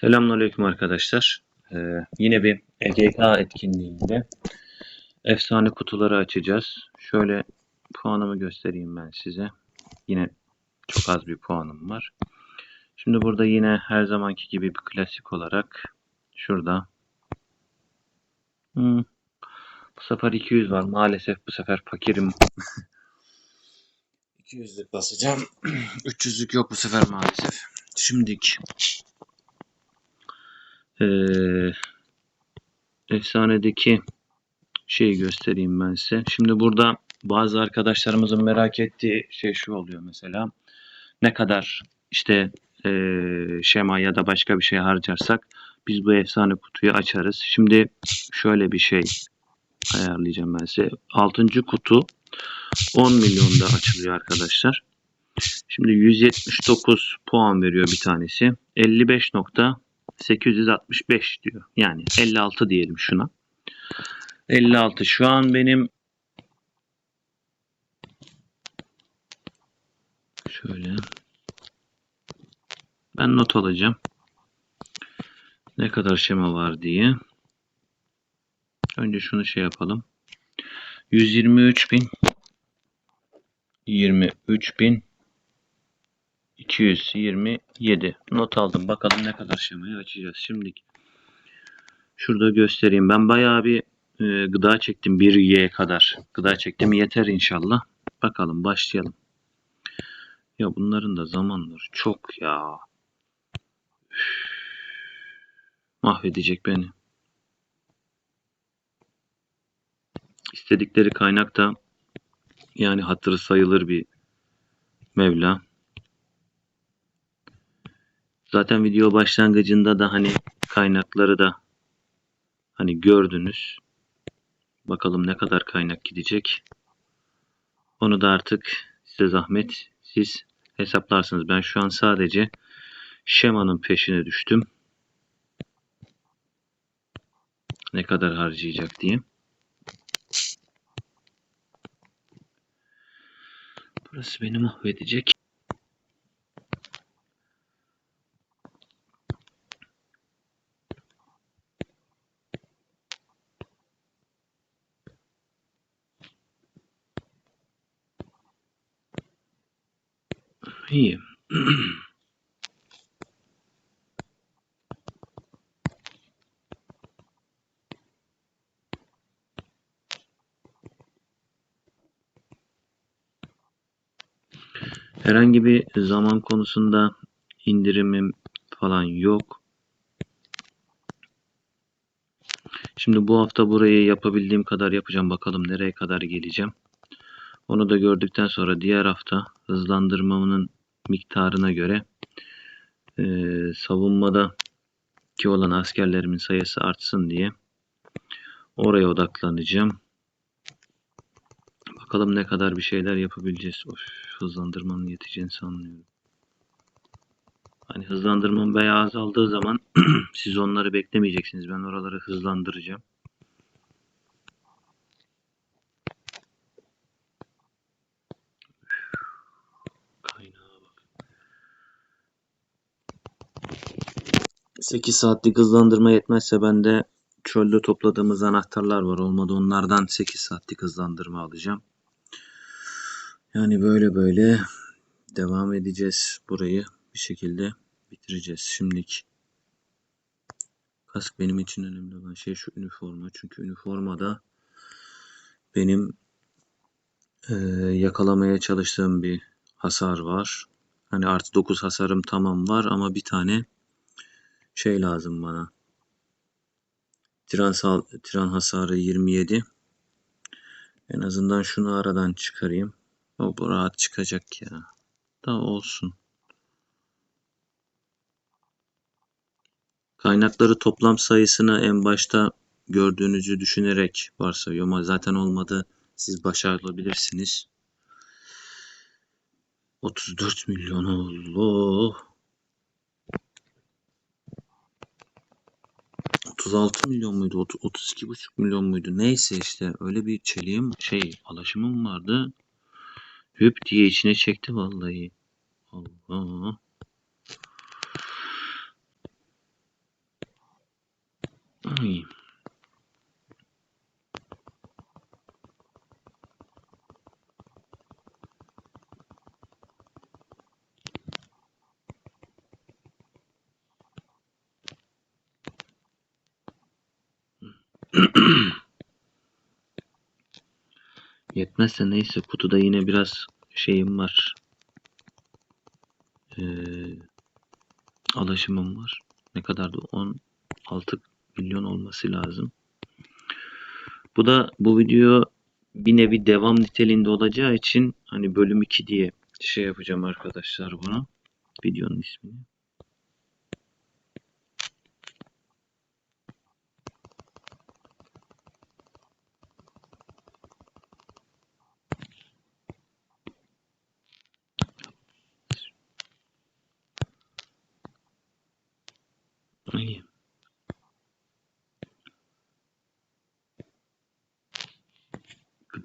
Selamünaleyküm arkadaşlar. Ee, yine bir EGK etkinliğinde efsane kutuları açacağız. Şöyle puanımı göstereyim ben size. Yine çok az bir puanım var. Şimdi burada yine her zamanki gibi bir klasik olarak şurada Hmm, bu sefer 200 var. Maalesef bu sefer fakirim. 200'lük basacağım. 300'lük yok bu sefer maalesef. Şimdilik ee, efsanedeki şeyi göstereyim ben size. Şimdi burada bazı arkadaşlarımızın merak ettiği şey şu oluyor mesela. Ne kadar işte ee, şema ya da başka bir şey harcarsak biz bu efsane kutuyu açarız. Şimdi şöyle bir şey ayarlayacağım ben size. 6. kutu 10 milyonda açılıyor arkadaşlar. Şimdi 179 puan veriyor bir tanesi. 55.865 diyor. Yani 56 diyelim şuna. 56 şu an benim şöyle ben not alacağım. Ne kadar şema var diye. Önce şunu şey yapalım. 123 bin 23 bin 227 not aldım. Bakalım ne kadar şemayı açacağız. Şimdi şurada göstereyim. Ben bayağı bir e, gıda çektim. 1Y'ye kadar. Gıda çektim. Yeter inşallah. Bakalım başlayalım. Ya bunların da zamanları çok ya. Mahvedecek beni. İstedikleri kaynak da yani hatırı sayılır bir Mevla. Zaten video başlangıcında da hani kaynakları da hani gördünüz. Bakalım ne kadar kaynak gidecek. Onu da artık size zahmet siz hesaplarsınız. Ben şu an sadece şemanın peşine düştüm. Ne kadar harcayacak diye. Burası beni mahvedecek. İyi. Herhangi bir zaman konusunda indirimim falan yok. Şimdi bu hafta burayı yapabildiğim kadar yapacağım. Bakalım nereye kadar geleceğim. Onu da gördükten sonra diğer hafta hızlandırmamın miktarına göre e, savunmada ki olan askerlerimin sayısı artsın diye oraya odaklanacağım. Bakalım ne kadar bir şeyler yapabileceğiz. Of, hızlandırmanın yeteceğini sanmıyorum. Hani hızlandırmam bayağı azaldığı zaman siz onları beklemeyeceksiniz. Ben oraları hızlandıracağım. 8 saatlik hızlandırma yetmezse bende çölde topladığımız anahtarlar var. Olmadı onlardan 8 saatlik hızlandırma alacağım. Yani böyle böyle devam edeceğiz burayı bir şekilde bitireceğiz. Şimdilik kask benim için önemli olan şey şu üniforma. Çünkü üniformada benim e, yakalamaya çalıştığım bir hasar var. Hani artı 9 hasarım tamam var ama bir tane şey lazım bana. Tren, sal, tren hasarı 27. En azından şunu aradan çıkarayım. O bu rahat çıkacak ya. Da olsun. Kaynakları toplam sayısını en başta gördüğünüzü düşünerek varsayıyorum. Ama zaten olmadı. Siz başarılabilirsiniz. 34 milyon Allah. 36 milyon muydu? 32,5 milyon muydu? Neyse işte öyle bir çeliğim şey alaşımım vardı. Hüp diye içine çekti vallahi. Allah. Ay. Yetmezse neyse kutuda yine biraz şeyim var. Ee, alaşımım var. Ne kadardı? 16 milyon olması lazım. Bu da bu video bir nevi devam niteliğinde olacağı için hani bölüm 2 diye şey yapacağım arkadaşlar bunu. Videonun ismini. Ay.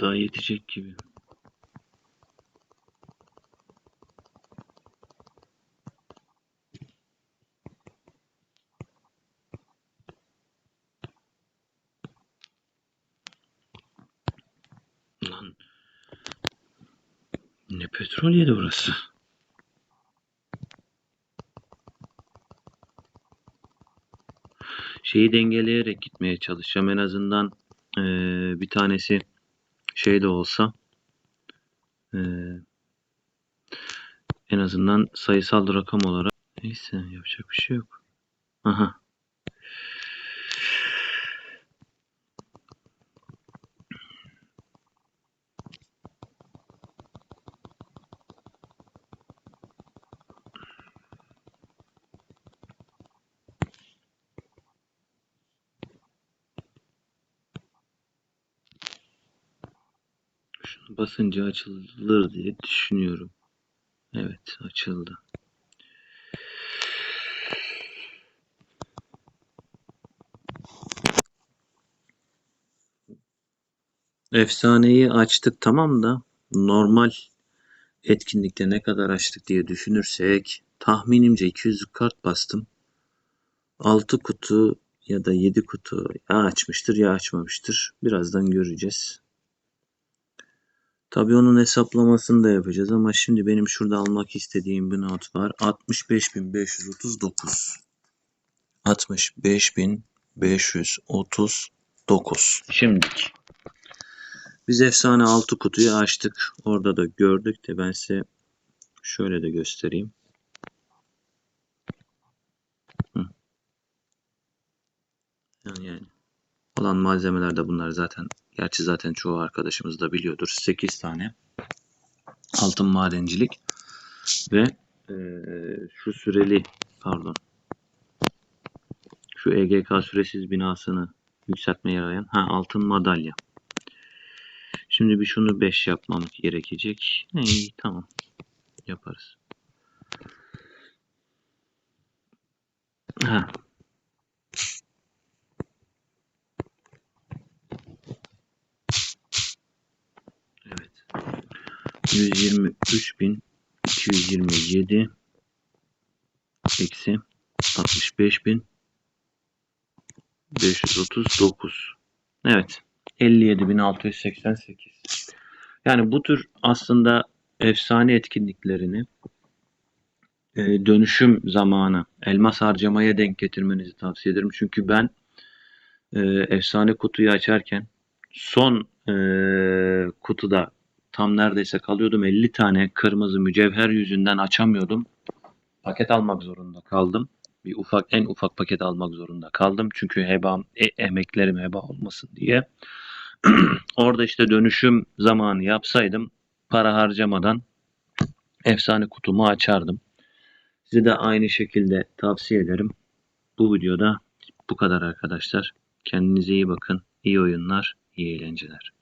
Gıda yetecek gibi. Lan. Ne petrol yedi burası. Şeyi dengeleyerek gitmeye çalışacağım. En azından eee, bir tanesi şey de olsa eee, en azından sayısal rakam olarak neyse yapacak bir şey yok. Aha. Şunu basınca açılır diye düşünüyorum. Evet açıldı. Efsaneyi açtık tamam da normal etkinlikte ne kadar açtık diye düşünürsek tahminimce 200 kart bastım. 6 kutu ya da 7 kutu ya açmıştır ya açmamıştır. Birazdan göreceğiz. Tabii onun hesaplamasını da yapacağız ama şimdi benim şurada almak istediğim bir not var. 65.539. 65.539. Şimdilik. Biz efsane 6 kutuyu açtık. Orada da gördük de ben size şöyle de göstereyim. Yani, yani olan malzemeler de bunlar zaten. Gerçi zaten çoğu arkadaşımız da biliyordur. 8 tane altın madencilik ve eee, şu süreli pardon şu EGK süresiz binasını yükseltmeye yarayan ha altın madalya. Şimdi bir şunu 5 yapmam gerekecek. İyi tamam. Yaparız. Ha. Evet. 123.227 eksi 65.539 Evet. 57.688 Yani bu tür aslında efsane etkinliklerini e, dönüşüm zamanı elmas harcamaya denk getirmenizi tavsiye ederim. Çünkü ben e, efsane kutuyu açarken son e, kutuda tam neredeyse kalıyordum 50 tane kırmızı mücevher yüzünden açamıyordum. Paket almak zorunda kaldım. Bir ufak en ufak paket almak zorunda kaldım. Çünkü heba e, emeklerim heba olmasın diye. Orada işte dönüşüm zamanı yapsaydım para harcamadan efsane kutumu açardım. Size de aynı şekilde tavsiye ederim. Bu videoda bu kadar arkadaşlar. Kendinize iyi bakın. İyi oyunlar, iyi eğlenceler.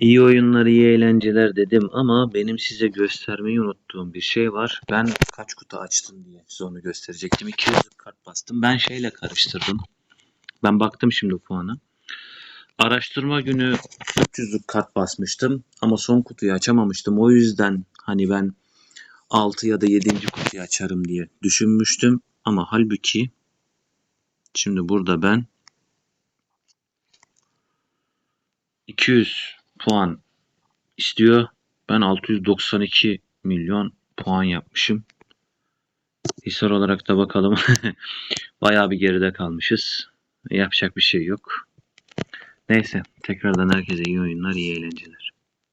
İyi oyunlar, iyi eğlenceler dedim ama benim size göstermeyi unuttuğum bir şey var. Ben kaç kutu açtım diye size onu gösterecektim. 200 kart bastım. Ben şeyle karıştırdım. Ben baktım şimdi puanı. Araştırma günü 300'lük kart basmıştım ama son kutuyu açamamıştım. O yüzden hani ben 6 ya da 7. kutuyu açarım diye düşünmüştüm. Ama halbuki Şimdi burada ben 200 puan istiyor. Ben 692 milyon puan yapmışım. Hisar olarak da bakalım. Bayağı bir geride kalmışız. Yapacak bir şey yok. Neyse. Tekrardan herkese iyi oyunlar, iyi eğlenceler.